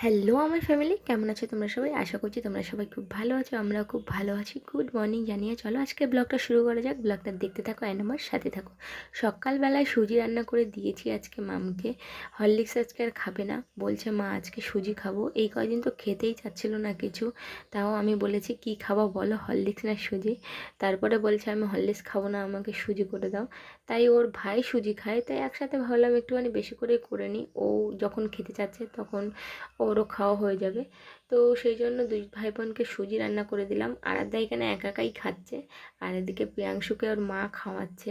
Hello আমার family কেমন আছো তোমরা সবাই? আশা করছি তোমরা সবাই খুব ভালো আছো আমরা খুব ভালো আছি। গুড মর্নিং জানিয়ে চলো, আজকে ব্লগটা শুরু করা যাক। ব্লগটা দেখতে থাকো অ্যান্ড আমার সাথে থাকো। সকালবেলায় সুজি রান্না করে দিয়েছি আজকে মামকে। হরলিক্স আজকে আর খাবে না। বলছে, মা, আজকে সুজি খাব। এই কয়দিন তো খেতেই চাচ্ছিল না কিছু। তাও আমি বলেছি, কি খাব বলো হরলিক্স না সুজি? তারপরে বলছে, আমি হরলিক্স খাব না, আমাকে সুজি করে দাও। তাই ওর ভাই সুজি খায়। তাই একসাথে ভাবলাম একটুখানি বেশি করে করে নিই। ও যখন খেতে চাচ্ছে তখন ওরও খাওয়া হয়ে যাবে। তো সেই জন্য দুই ভাই বোনকে সুজি রান্না করে দিলাম। আরাধ্যা এখানে একা একাই খাচ্ছে। আর এদিকে প্রিয়াংশুকে ওর মা খাওয়াচ্ছে।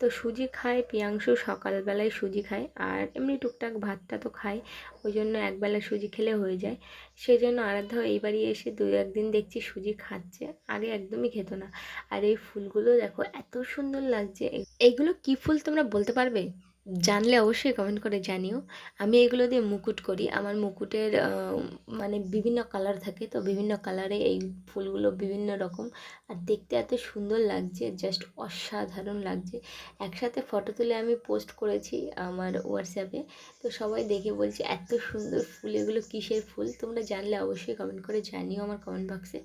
তো সুজি খায়, প্রিয়াংশু সকালবেলায় সুজি খায়। আর এমনি টুকটাক ভাতটা তো খায়। ওই জন্য একবেলা সুজি খেলে হয়ে যায়। সেই জন্য আরাধ্যাও এইবারই এসে দু একদিন দেখছি সুজি খাচ্ছে। আগে একদমই খেত না। আর এই ফুলগুলো দেখো, এত সুন্দর লাগছে। এইগুলো কি ফুল তোমরা বলতে পারবে? জানলে অবশ্যই কমেন্ট করে জানিও। আমি এগুলো দিয়ে মুকুট করি। আমার মুকুটের মানে বিভিন্ন কালার থাকে তো বিভিন্ন কালারে এই ফুলগুলো বিভিন্ন রকম। আর দেখতে এত সুন্দর লাগছে জাস্ট অসাধারণ লাগছে। একসাথে ফটো তুলে আমি পোস্ট করেছি আমার হোয়াটসঅ্যাপে তো সবাই দেখে বলছে, এত সুন্দর ফুল, এগুলো কিসের ফুল? তোমরা জানলে অবশ্যই কমেন্ট করে জানিও আমার কমেন্ট বক্সে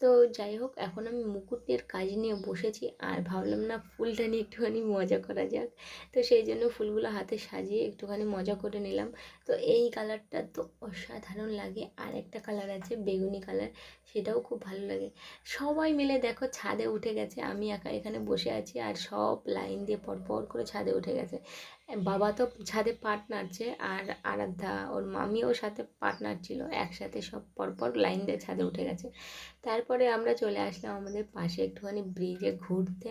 তো যাই হোক, এখন আমি মুকুটের কাজ নিয়ে বসেছি। আর ভাবলাম না, ফুলটা নিয়ে একটুখানি মজা করা যাক। তো সেই জন্য ফুলগুলো হাতে সাজিয়ে একটুখানি মজা করে নিলাম। তো এই কালারটা তো অসাধারণ লাগে। আর একটা কালার আছে বেগুনি কালার, সেটাও খুব ভালো লাগে। সবাই মিলে দেখো ছাদে উঠে গেছে। আমি একা এখানে বসে আছি আর সব লাইন দিয়ে পরপর করে ছাদে উঠে গেছে। বাবা তো ছাদে পাট নাড়ছে আর আরাধ্যা, ওর মামিও সাথে পাট নাড়ছিল। একসাথে সব পরপর লাইন দিয়ে ছাদে উঠে গেছে। তারপরে আমরা চলে আসলাম আমাদের পাশে একটুখানি ব্রিজে ঘুরতে।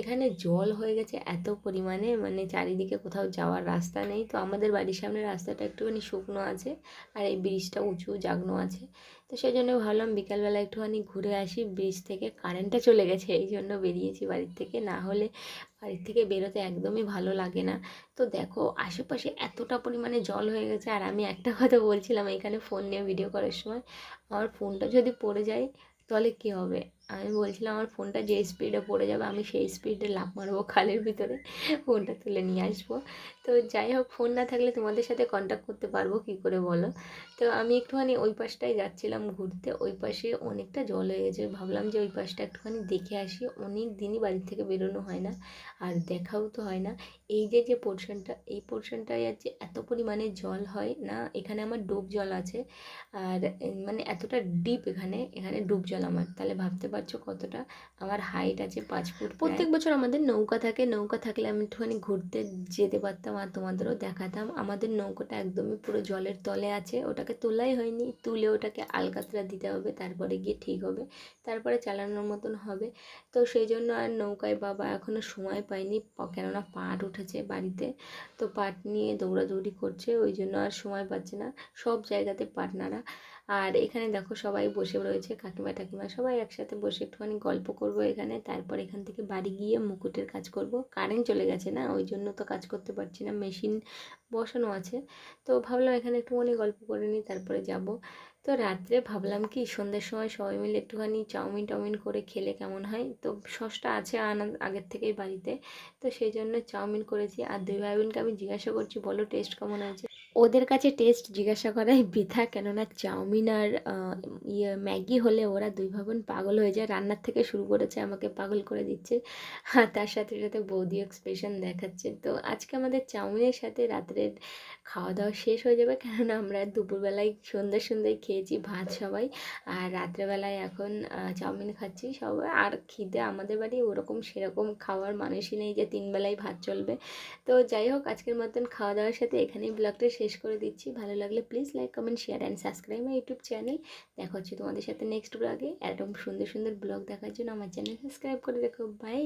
এখানে জল হয়ে গেছে এত পরিমাণে মানে চারিদিকে কোথাও যাওয়ার রাস্তা নেই। তো আমাদের বাড়ির সামনে রাস্তাটা একটুখানি শুকনো আছে আর এই ব্রিজটা উঁচু, জাগনো আছে। তো সেই জন্য ভাবলাম বিকালবেলা একটুখানি ঘুরে আসি, ব্রিজ থেকে কারেন্টটা চলে গেছে, এই জন্য বেরিয়েছি বাড়ির থেকে। না হলে বাড়ির থেকে বেরোতে একদমই ভালো লাগে না। তো দেখো, আশেপাশে এতটা পরিমাণে জল হয়ে গেছে আর আমি একটা কথা বলছিলাম এখানে ফোন নিয়ে ভিডিও করার সময়, আমার ফোনটা যদি পড়ে যায় তাহলে কী হবে? আমি বলছিলাম, আমার ফোনটা যে স্পিডে পড়ে যাবে, আমি সেই স্পিডে লাফ মারবো খালের ভিতরে। ফোনটা তুলে নিয়ে আসব। তো যাই হোক, ফোন না থাকলে তোমাদের সাথে কন্ট্যাক্ট করতে পারব, কী করে বলো? তো আমি একটুখানি ওই পাশটায় যাচ্ছিলাম ঘুরতে, ওই পাশে অনেকটা জল হয়ে গেছে। ভাবলাম যে ওই পাশটা একটুখানি দেখে আসি, অনেক দিনই বাড়ির থেকে বেরোনো হয় না, আর দেখাও তো হয় না। এই যে যে পোর্শনটা এই পোর্শনটায় আছে এত পরিমাণে জল হয় না, এখানে আমার ডুব জল আছে, আর মানে এতটা ডিপ এখানে এখানে ডুব জল আমার। তাহলে ভাবতে পারছ কতটা? আমার হাইট আছে পাঁচ ফুট প্রত্যেক বছর আমাদের নৌকা থাকে, নৌকা থাকলে আমি একটুখানি ঘুরতে যেতে পারতাম আর তোমাদেরও দেখাতাম। আমাদের নৌকাটা একদমই পুরো জলের তলে আছে, ওটাকে তোলাই হয়নি, তুলে ওটাকে আলকাতরা দিতে হবে, তারপরে গিয়ে ঠিক হবে, তারপরে চালানোর মতন হবে। তো সেই জন্য আর নৌকায় বাবা এখনও সময় পায়নি কেননা পাট উঠেছে বাড়িতে, তো পাট নিয়ে দৌড়াদৌড়ি করছে, ওই জন্য আর সময় পাচ্ছে না। সব জায়গাতে পাট নাড়া আর এখানে দেখো সবাই বসে রয়েছে, কাকিমা টাকিমা সবাই একসাথে বসে একটুখানি গল্প করব এখানে। তারপর এখান থেকে বাড়ি গিয়ে মুকুটের কাজ করব। কারেন্ট চলে গেছে না, ওই জন্য তো কাজ করতে পারছি না মেশিন বসানো আছে। তো ভাবলাম এখানে একটুখানি গল্প করে নিই, তারপরে যাব। তো রাত্রে ভাবলাম কি, সন্ধ্যের সময় সবাই মিলে একটুখানি চাউমিন টাউমিন করে খেলে কেমন হয়? তো সসটা আছে আনা আগের থেকেই বাড়িতে। তো সেই জন্য চাউমিন করেছি। আর দুই ভাই বোনকে আমি জিজ্ঞাসা করছি, বলো টেস্ট কেমন হয়েছে? ওদের কাছে টেস্ট জিজ্ঞাসা করাই বৃথা কেননা চাউমিন আর ইয়ে ম্যাগি হলে ওরা দুই ভাবন পাগল হয়ে যায়। রান্নার থেকে শুরু করেছে, আমাকে পাগল করে দিচ্ছে। তার সাথে সাথে বৌদি এক্সপ্রেশন দেখাচ্ছে। তো আজকে আমাদের চাউমিনের সাথে রাত্রের খাওয়া দাওয়া শেষ হয়ে যাবে, কেননা আমরা দুপুরবেলায় সন্ধ্যে সন্ধ্যায় খেয়েছি ভাত সবাই। আর রাত্রেবেলায় এখন চাউমিন খাচ্ছি সবাই আর খিদে আমাদের বাড়ি ওরকম সেরকম খাওয়ার মানুষই নেই যে তিন বেলায় ভাত চলবে। তো যাই হোক, আজকের মতন খাওয়া দাওয়ার সাথে এখানেই ব্লগটা শেষ করে দিচ্ছি। ভালো লাগলে please like comment share and subscribe my YouTube channel দেখা হচ্ছে তোমাদের সাথে নেক্সট ব্লগে একদম সুন্দর সুন্দর ব্লগ দেখার জন্য আমার চ্যানেল সাবস্ক্রাইব করে দেখো বাই